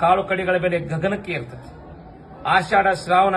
ಕಾಳು ಕಡಿಗಳ ಬೆಲೆ ಗಗನಕ್ಕೆ ಇರ್ತದೆ ಆಷಾಢ, ಶ್ರಾವಣ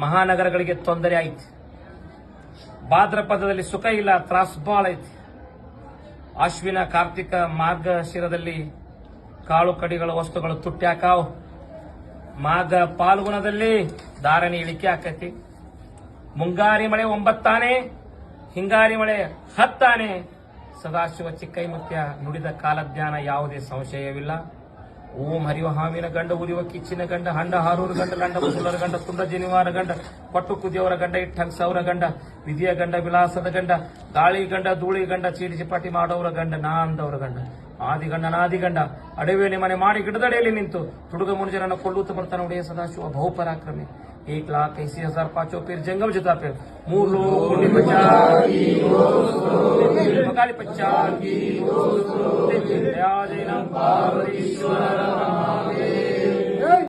ಮಹಾನಗರಗಳಿಗೆ ತೊಂದರೆ ಐತಿ ಭಾದ್ರಪದದಲ್ಲಿ ಸುಖ ಇಲ್ಲ, ತ್ರಾಸ್ ಬಾಳ ಐತಿ. ಅಶ್ವಿನ, ಕಾರ್ತಿಕ ಮಾರ್ಗ ಶಿರದಲ್ಲಿ ಕಾಳು ಕಡಿಗಳ ವಸ್ತುಗಳು ತುಟ್ಟಿ ಹಾಕಾವ್. ಮಾಘ ಪಾಲ್ಗುಣದಲ್ಲಿ ಧಾರಣೆ ಇಳಿಕೆ ಆಕೈತಿ. ಮುಂಗಾರಿ ಮಳೆ ಒಂಬತ್ತಾನೆ, ಹಿಂಗಾರಿ ಮಳೆ ಹತ್ತಾನೆ. ಸದಾಶಿವ ಚಿಕ್ಕೈಮುತ್ಯ ನುಡಿದ ಕಾಲಜ್ಞಾನ ಯಾವುದೇ ಸಂಶಯವಿಲ್ಲ. ಓಂ ಹರಿವ ಹಾವಿನ ಗಂಡ ಉರಿವ ಕಿಚ್ಚಿನ ಗಂಡ ಹಂಡ ಹಾರೂರು ಗಂಡ, ಲಂಡ ಮುಸುಲರ ಗಂಡ ತುಂಡ ಜನಿವಾರ ಗಂಡ ಪಟ್ಟು ಕುದಿಯವರ ಗಂಡ ಇಟ್ಟಂಗ್ ಸೌರ ಗಂಡ, ವಿಧಿಯ ಗಂಡ ವಿಲಾಸದ ಗಂಡ, ಗಾಳಿ ಗಂಡ, ಧೂಳಿ ಗಂಡ ಚೀಟಿ ಚಿಪಾಟಿ ಮಾಡೋರ ಗಂಡ ನಾ ಅಂದವರ ಗಂಡ. ಆದಿಗಂಡ ನಾದಿಗಂಡ ಅಡವಿಯಲ್ಲಿ ಮನೆ ಮಾಡಿ ಗಿಡದಡೆಯಲ್ಲಿ ನಿಂತು ತುಡುಗ ಮುನುಜರನ್ನು ಕೊಳ್ಳುತ್ತ ಬರ್ತಾನೆ ಒಡೆಯ ಸದಾಶಿವ ಬಹುಪರಾಕ್ರಮಿ एक लाख ऐसी हजार पांचों फिर जंगम जुता फिर मूर लोग पुण्य पचार मकाली पचार दया जैनम पार्वतीश्वर